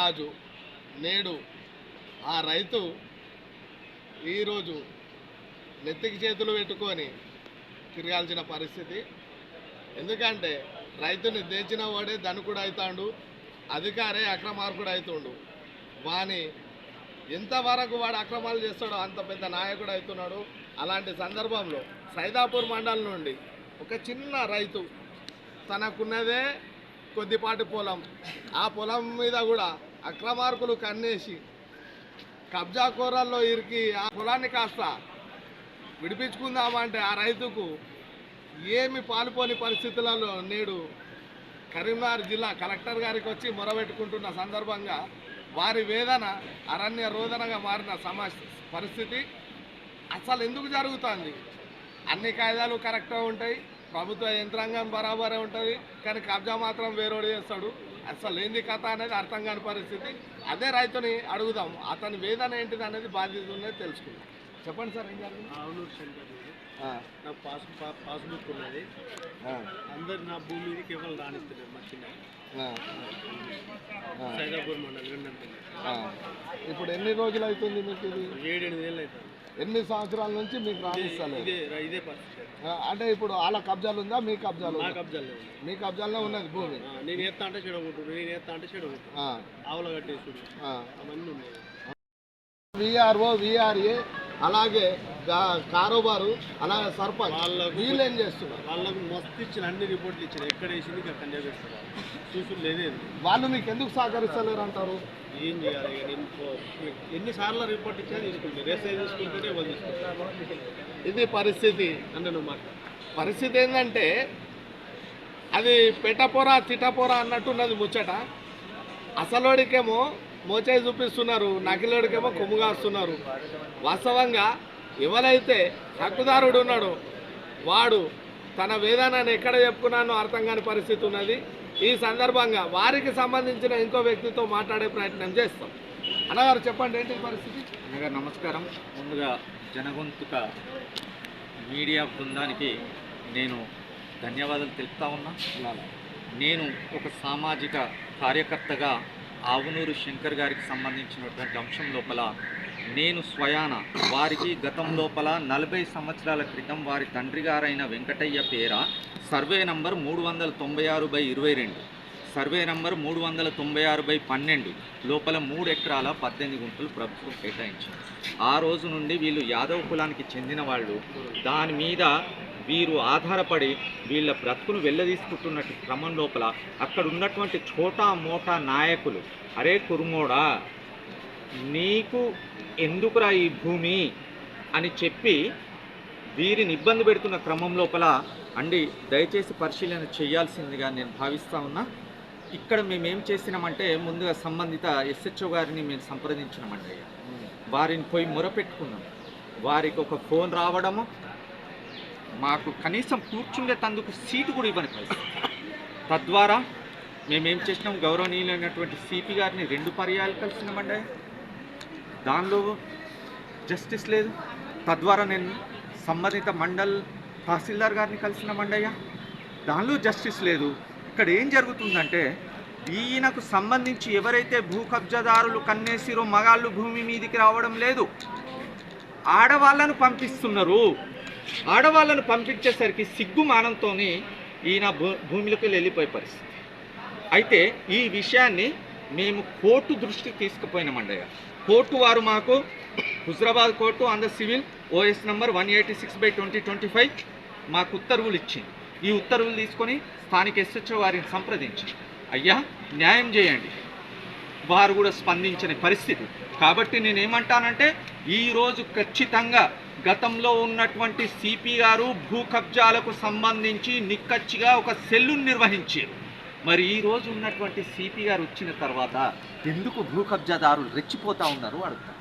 రాజు నేడు ఆ రైతు ఈరోజు నెత్తికి చేతులు పెట్టుకొని తిరగాల్సిన పరిస్థితి. ఎందుకంటే రైతుని దేచిన వాడే ధనుకుడు అవుతాడు అధికారే అక్రమార్కుడు అవుతుండు వాని ఎంతవరకు వాడు అక్రమాలు చేస్తాడో అంత పెద్ద నాయకుడు అవుతున్నాడు అలాంటి సందర్భంలో సైదాపూర్ మండలం నుండి ఒక చిన్న రైతు తనకున్నదే కొద్దిపాటి పొలం. ఆ పొలం మీద కూడా అక్రమార్కులు కన్నేసి కబ్జా కూరల్లో ఇరికి ఆ పొలాన్ని కాస్త విడిపించుకుందామంటే ఆ రైతుకు ఏమి పాలుపోని పరిస్థితులలో నేడు కరీంనగర్ జిల్లా కలెక్టర్ గారికి వచ్చి మొరబెట్టుకుంటున్న సందర్భంగా వారి వేదన అరణ్య రోదనగా మారిన సమస్య పరిస్థితి అసలు ఎందుకు జరుగుతుంది? అన్ని కాయిదాలు కరెక్ట్గా ఉంటాయి ప్రభుత్వ యంత్రాంగం బరాబరే ఉంటుంది కానీ కబ్జా మాత్రం వేరోడు చేస్తాడు. అసలు ఏంది కథ అనేది అర్థం కాని పరిస్థితి. అదే రైతుని అడుగుదాం. అతని వేదన ఏంటిది అనేది బాధ్యత ఉన్నది తెలుసుకుందాం. చెప్పండి సార్ ఏం జరిగింది? అవును శంకర్ ఆ, నా పాస్ పాస్బుక్ ఉన్నది. అందరు నా భూమి మీదకి ఎవరు రాణిస్తున్నారు మా చిన్న. సైదాపూర్ మండలి ఆ. ఇప్పుడు ఎన్ని రోజులు అవుతుంది మీకు ఇది? ఏడెనిమిది ఏళ్ళు అవుతుంది. ఎన్ని సంవత్సరాల నుంచి మీకు రాణిస్తలేదు? అంటే ఇప్పుడు వాళ్ళ కబ్జాలు ఉందా? మీ కబ్జాలు మీ కబ్జాల్లో ఉన్నది భూమి? నేను ఎత్తా అంటే చెడగొట్టుడు నేను ఎత్తా అంటే చెడగొట్టు. ఆవుల కట్టేసుడు. ఆ. అవన్నీ ఉన్నాయి. విఆర్ఓ విఆర్ఏ అలాగే కారోబారు అలాగే సర్పంచ్. వాళ్ళకు- వీళ్ళు ఏం చేస్తున్నారు? వాళ్ళకు మస్తు ఇచ్చిన అన్ని రిపోర్ట్లు ఇచ్చిన ఎక్కడ వేసింది ఇక్కడ పెట్టుకోవాలి. చూసుడు లేదే వాళ్ళు మీకు ఎందుకు సహకరిస్తలేరు అంటారు? ఏం చేయాలి నేను ఎన్నిసార్లు రిపోర్ట్ ఇచ్చినా తీసుకుంటే రేసే తీసుకుంటేనే తీసుకుంటారు. ఇది పరిస్థితి. నువ్వు మాట పరిస్థితి ఏంటంటే అది పెట్టపోరా తిట్టపోరా అన్నట్టున్నది ముచ్చట. అసలోడికేమో మోచేయి చూపిస్తున్నారు నకిలోడికేమో కొమ్ము కాస్తున్నారు. వాస్తవంగా ఎవరైతే హక్కుదారుడు ఉన్నాడో వాడు తన వేదనను ఎక్కడ చెప్పుకున్నానో అర్థం కాని పరిస్థితి ఉన్నది. ఈ సందర్భంగా వారికి సంబంధించిన ఇంకో వ్యక్తితో మాట్లాడే ప్రయత్నం చేస్తాం. అన్నగారు చెప్పండి ఏంటి పరిస్థితి? అనగా నమస్కారం. ముందుగా జనగొంతుక మీడియా బృందానికి నేను ధన్యవాదాలు తెలుపుతా ఉన్నా. నేను ఒక సామాజిక కార్యకర్తగా ఆవునూరు శంకర్ గారికి సంబంధించినటువంటి అంశం లోపల నేను స్వయాన వారికి గతం లోపల నలభై సంవత్సరాల క్రితం వారి తండ్రి గారైన వెంకటయ్య పేర సర్వే నంబర్ మూడు వందల తొంభై ఆరు బై ఇరవై రెండు. సర్వే నంబర్ మూడు వందల తొంభై ఆరు బై పన్నెండు. లోపల మూడు ఎకరాల పద్దెనిమిది గుంటలు ప్రభుత్వం కేటాయించింది. ఆ రోజు నుండి వీళ్ళు యాదవ కులానికి చెందిన వాళ్ళు. దాని మీద వీరు ఆధారపడి వీళ్ళ బ్రతుకును వెళ్ళదీసుకుంటున్న క్రమం లోపల అక్కడ ఉన్నటువంటి చోటా మోటా నాయకులు అరే కురుమోడా నీకు ఎందుకురా ఈ భూమి అని చెప్పి వీరిని ఇబ్బంది పెడుతున్న క్రమం లోపల అండి దయచేసి పరిశీలన చేయాల్సిందిగా నేను భావిస్తూ ఉన్నా. ఇక్కడ మేమేం చేసినామంటే ముందుగా సంబంధిత ఎస్హెచ్ఓ గారిని మేము సంప్రదించినామండి. అయ్యా వారిని పోయి మొరపెట్టుకున్నాం. వారికి ఒక ఫోన్ రావడము మాకు కనీసం కూర్చుండే తందుకు సీటు కూడా ఇవ్వని పరిస్థితి. తద్వారా మేమేం చేసినాం గౌరవనీయులైనటువంటి సిపి గారిని రెండు పర్యాలు కలిసినామండి. దానిలో జస్టిస్ లేదు. తద్వారా నేను సంబంధిత మండల్ తహసీల్దార్ గారిని కలిసిన మండయ్య. దానిలో జస్టిస్ లేదు. ఇక్కడ ఏం జరుగుతుందంటే ఈయనకు సంబంధించి ఎవరైతే భూ కబ్జాదారులు కన్నేసిరో మగాళ్ళు భూమి మీదికి రావడం లేదు. ఆడవాళ్ళను పంపిస్తున్నారు. ఆడవాళ్ళను పంపించేసరికి సిగ్గు మానంతో ఈయన భూ భూమిలోకి వెళ్ళిపోయే పరిస్థితి. అయితే ఈ విషయాన్ని మేము కోర్టు దృష్టికి తీసుకుపోయినామండయ్య కోర్టు వారు మాకు Huzurabad court on the civil OS number one eighty six by twenty twenty five మాకు ఉత్తర్వులు ఇచ్చింది. ఈ ఉత్తర్వులు తీసుకొని స్థానిక ఎస్హెచ్ఓ వారిని సంప్రదించి అయ్యా న్యాయం చేయండి. వారు కూడా స్పందించని పరిస్థితి. కాబట్టి నేను ఏమంటానంటే ఈరోజు ఖచ్చితంగా గతంలో ఉన్నటువంటి సిపి గారు భూ కబ్జాలకు సంబంధించి నిక్కచ్చిగా ఒక సెల్లును నిర్వహించారు. మరి ఈ రోజు ఉన్నటువంటి సిపి గారు వచ్చిన తర్వాత ఎందుకు భూ కబ్జాదారులు రెచ్చిపోతా ఉన్నారు అడుగుతా.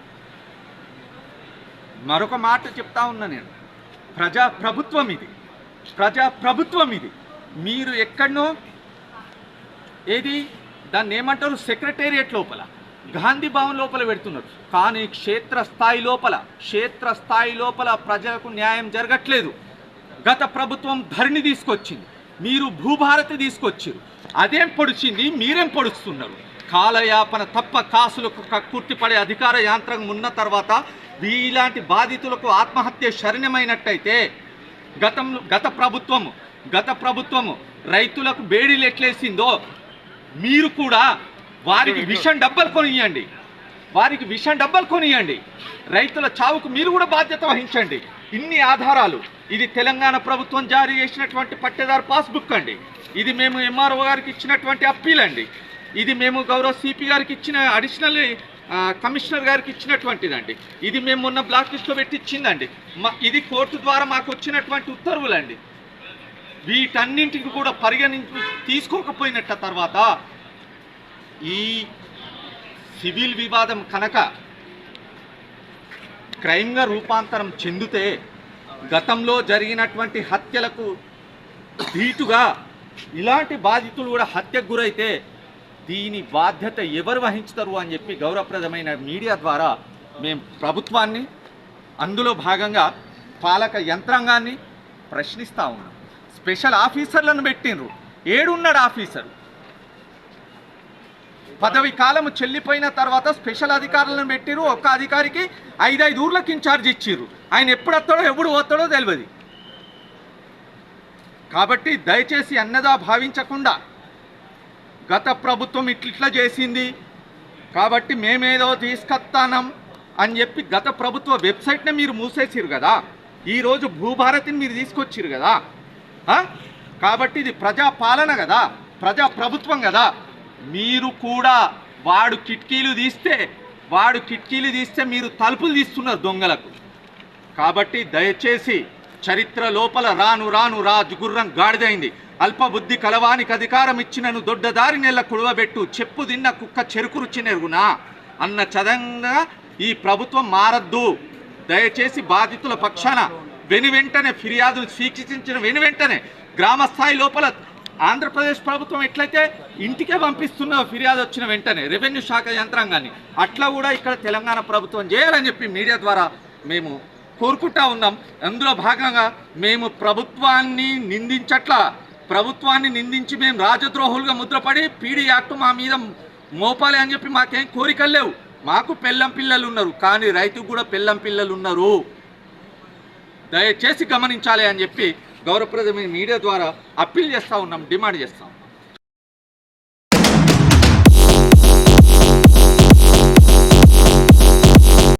మరొక మాట చెప్తా ఉన్నా నేను. ప్రజా ప్రభుత్వం ఇది. ప్రజా ప్రభుత్వం ఇది. మీరు ఎక్కడనో ఏది దాన్ని ఏమంటారు? సెక్రటేరియట్ లోపల. గాంధీ భవన్ లోపల పెడుతున్నారు. కానీ క్షేత్రస్థాయి లోపల క్షేత్రస్థాయి లోపల ప్రజలకు న్యాయం జరగట్లేదు. గత ప్రభుత్వం ధరణి తీసుకొచ్చింది. మీరు భూభారతి తీసుకొచ్చారు. అదేం పొడిచింది? మీరేం పొడుస్తున్నారు? కాలయాపన తప్ప కాసులకు కుర్తిపడే అధికార యాంత్రాంగం ఉన్న తర్వాత ఇలాంటి బాధితులకు ఆత్మహత్య శరణ్యమైనట్టయితే గతంలో గత ప్రభుత్వము గత ప్రభుత్వము రైతులకు బేడీలు ఎట్లేసిందో మీరు కూడా వారికి విషం డబ్బలు కొనియండి. వారికి విషయం డబ్బలు కొనియండి. రైతుల చావుకు మీరు కూడా బాధ్యత వహించండి. ఇన్ని ఆధారాలు. ఇది తెలంగాణ ప్రభుత్వం జారీ చేసినటువంటి పట్టేదారు పాస్బుక్ అండి. ఇది మేము ఎంఆర్ఓ గారికి ఇచ్చినటువంటి అప్పీల్ అండి. ఇది మేము గౌరవ సిపి గారికి ఇచ్చిన అడిషనల్ కమిషనర్ గారికి ఇచ్చినటువంటిదండి. ఇది మేము మొన్న బ్లాక్ లిస్ట్లో పెట్టి ఇచ్చిందండి మా ఇది కోర్టు ద్వారా మాకు వచ్చినటువంటి ఉత్తర్వులండి. వీటన్నింటికి కూడా పరిగణించి తీసుకోకపోయినట్ట తర్వాత ఈ సివిల్ వివాదం కనుక క్రైమ్గా రూపాంతరం చెందితే గతంలో జరిగినటువంటి హత్యలకు ధీటుగా ఇలాంటి బాధితులు కూడా హత్యకు గురైతే దీని బాధ్యత ఎవరు వహించుతారు అని చెప్పి గౌరవప్రదమైన మీడియా ద్వారా మేము ప్రభుత్వాన్ని అందులో భాగంగా పాలక యంత్రాంగాన్ని ప్రశ్నిస్తూ ఉన్నాం. స్పెషల్ ఆఫీసర్లను పెట్టిండ్రు. ఏడున్నాడు ఆఫీసర్. పదవి కాలం చెల్లిపోయిన తర్వాత స్పెషల్ అధికారులను పెట్టిరు ఒక్క అధికారికి ఐదైదు ఊర్లకు ఇన్ఛార్జ్ ఇచ్చిర్రు. ఆయన ఎప్పుడు వస్తాడో ఎప్పుడు పోతాడో తెలియదు కాబట్టి దయచేసి అన్నదా భావించకుండా గత ప్రభుత్వం ఇట్లిట్లా చేసింది. కాబట్టి మేమేదో తీసుకొస్తానం అని చెప్పి గత ప్రభుత్వ వెబ్సైట్నే మీరు మూసేసిరు కదా. ఈరోజు భూభారతిని మీరు తీసుకొచ్చిరు కదా. కాబట్టి ఇది ప్రజా పాలన కదా. ప్రజా ప్రభుత్వం కదా. మీరు కూడా వాడు కిటికీలు తీస్తే వాడు కిటికీలు తీస్తే మీరు తలుపులు తీస్తున్నారు దొంగలకు. కాబట్టి దయచేసి చరిత్ర లోపల రాను రాను రాజు గుర్రం గాడిదైంది. అల్పబుద్ధి కలవానికి అధికారం ఇచ్చినను దొడ్డదారి నెల కుడవబెట్టు చెప్పు తిన్న కుక్క చెరుకు రుచి నెరుగునా అన్న చదంగా ఈ ప్రభుత్వం మారద్దు. దయచేసి బాధితుల పక్షాన వెను వెంటనే ఫిర్యాదులు స్వీకరించిన వెను వెంటనే గ్రామ స్థాయి లోపల ఆంధ్రప్రదేశ్ ప్రభుత్వం ఎట్లయితే ఇంటికే పంపిస్తున్న ఫిర్యాదు వచ్చిన వెంటనే రెవెన్యూ శాఖ యంత్రాంగాన్ని అట్లా కూడా ఇక్కడ తెలంగాణ ప్రభుత్వం చేయాలని చెప్పి మీడియా ద్వారా మేము కోరుకుంటా ఉన్నాం. అందులో భాగంగా మేము ప్రభుత్వాన్ని నిందించట్ల ప్రభుత్వాన్ని నిందించి మేము రాజద్రోహులుగా ముద్రపడి పీడీ యాక్ట్ మా మీద మోపాలి అని చెప్పి మాకేం కోరికలు లేవు. మాకు పెళ్ళం పిల్లలు ఉన్నారు కానీ రైతుకు కూడా పెళ్ళం పిల్లలు ఉన్నారు. దయచేసి గమనించాలి అని చెప్పి గౌరవప్రదమైన మీడియా ద్వారా అప్పీల్ చేస్తూ ఉన్నాం డిమాండ్ చేస్తాం